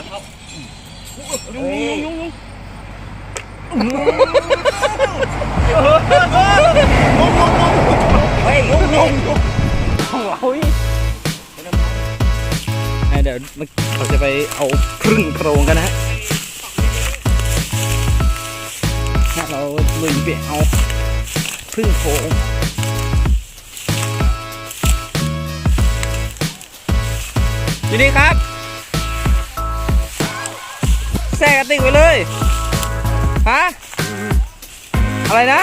ลังเข้ายุงยุงยุงยุงเฮ้ยลุงลุงลุงโอ้ยเดี๋ยวเราจะไปเอาพึ่งโพรงกันนะฮะเราลุยไปเอาพึ่งโพรงยู่นี่ครับ แทรกกระติกไว้เลยฮะอะไรนะ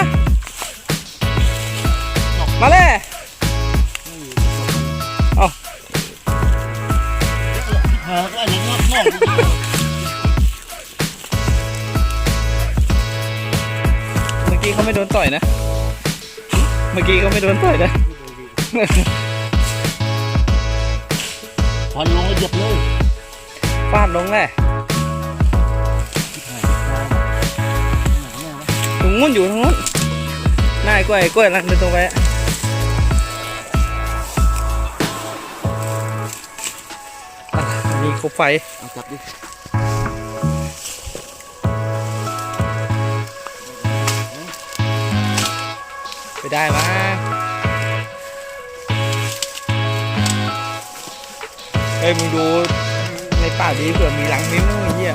มาเลยหาก็อันนี้งอกงอกเมื่อกี้เขาไม่โดนต่อยนะ เมื่อกี้เขาไม่โดนต่อยนะควันลงแล้วเหยียบเลยฟาดลงแหละ นู้นอยู่ตรงนู้นนายกล้วยกล้วยลังเดินตรงไปอะอะมีคบไฟเอาจับดิไปได้มาเฮ้ยมึงดูในป่าดีเผื่อมีหลังมิ้มไอ้เหี้ย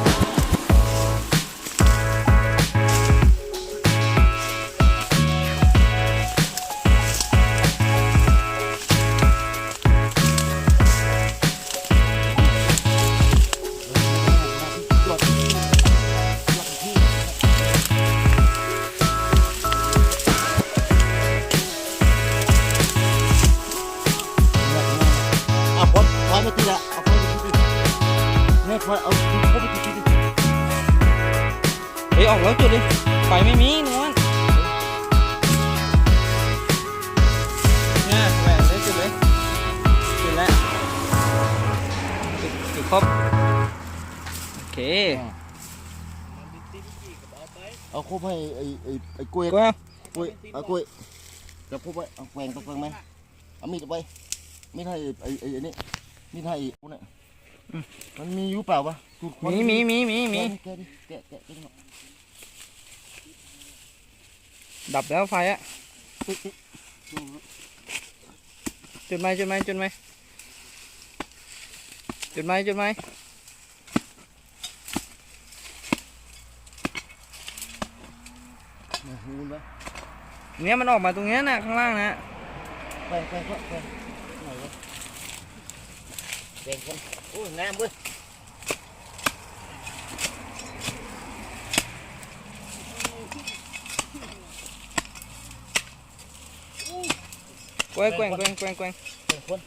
แล้วจุดดิไฟไม่มีนวลเนี่ยแหวนเลยจุดเลยจุดแล้วจุดจุดครบโอเคเอาคบให้ไอ้ไอ้ไอ้กล้วยก็กล้วยเอากล้วยจับคบไว้เอาแกว่งตะเกียงไหมเอามีดไปมีดให้ไอ้ไอ้ไอ้นี่มีดให้ไอ้พวกเนี่ยมันมีอยู่เปล่าวะดูดควันมีมีมีมีมีแกะดิแกะแกะแกะ ดิดับแล้วไฟอะจุดไหมจุดไหมจุดไหมจุดไหมจุดไหมมาหูนไว้เนี้ยมันออกมาตรงเนี้ยนะข้างล่างนะแกว่งแกว่งแกว่งแกว่งไหนวะแกว่งคนโอ้ยงามเว้ย แกว่งแกว่งแกว่งแกว่งแกว่งแกว่งคน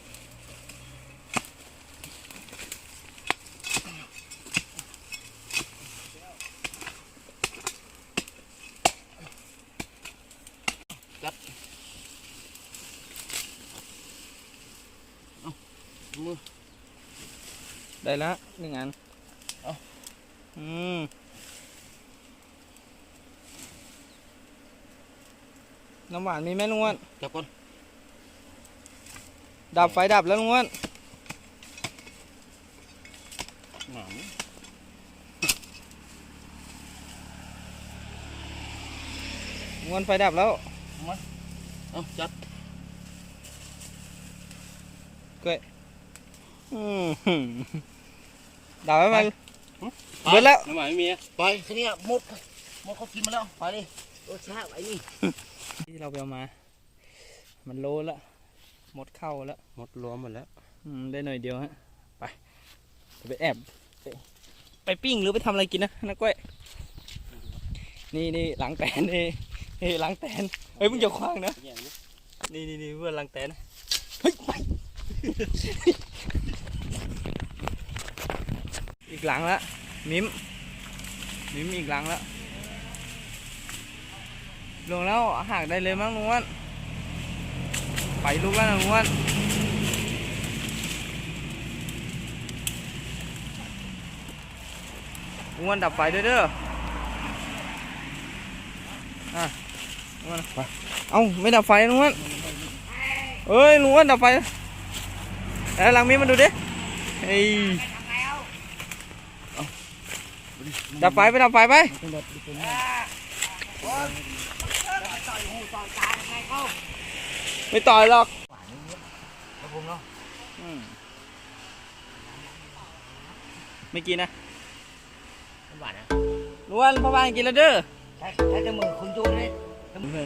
จับเอามือได้แล้วหนึ่งอันเอาอืมน้ำหวานมีไหมลุงอ้วนจับก่อน ดับไฟดับแล้วลุงอ้วนหนามลุงอ้วนไฟดับแล้วเอาจับอืมดับไว้ไหมเบิดแล้ว น้ำหวานไม่มีอะไปทีเนี้ยมดมดเขากินมาแล้ว ไปดิโอ้ช้าไอ้นี่ที่เราไปเอามา มันโลละห มดเข้าแล้วหมดรวมหมดแล้วอืมได้หน่อยเดียวฮะ ไปเดี๋ยวไปแอบไปไปปิ้งหรือไปทำอะไรกินนะนักก้อยนี่นี่หลังแตนนี่นี่หลังแตนเฮ้ยมึงอย่าคว้างนะอย่างนี้นี่นี่นี่เพื่อนหลังแตนนะเฮ้ยไปอีกหลังละมิมมิมอีกหลังละลงแล้วหากได้เลยมั้งลุงอ้วัน ไปลูกแล้วนะลุงอ้วันลุงอ้วันดับไฟด้วยเด้ออะลุงอ้วันไปเอ้าไม่ดับไฟลุงอ้วันเอ้ยลุงอ้วันดับไฟแล้วหลังมิมมาดูดิเฮ้ยดับไฟไปดับไฟไปเป็นแบบเป็น ไม่ต่อยหรอกครับผมเนาะอืมไม่กินนะหวานนะนวลพ่อบ้านกินแล้วเด้อใช้ใช้แต่มือคุณจูนเลยเข้าไป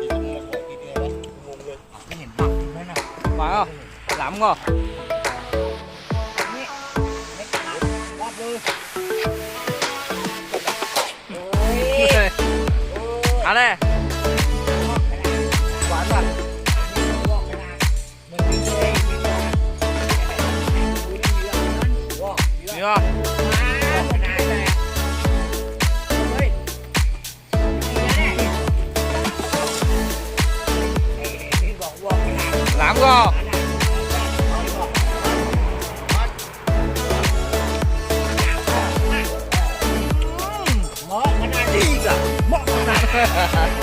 กินมือขอกินเองไหมงงเลยไม่เห็นผักนั่นน่ะมาก็หลามก็นี่ไม่ขาดวับเลยอะไรห Ha ha ha!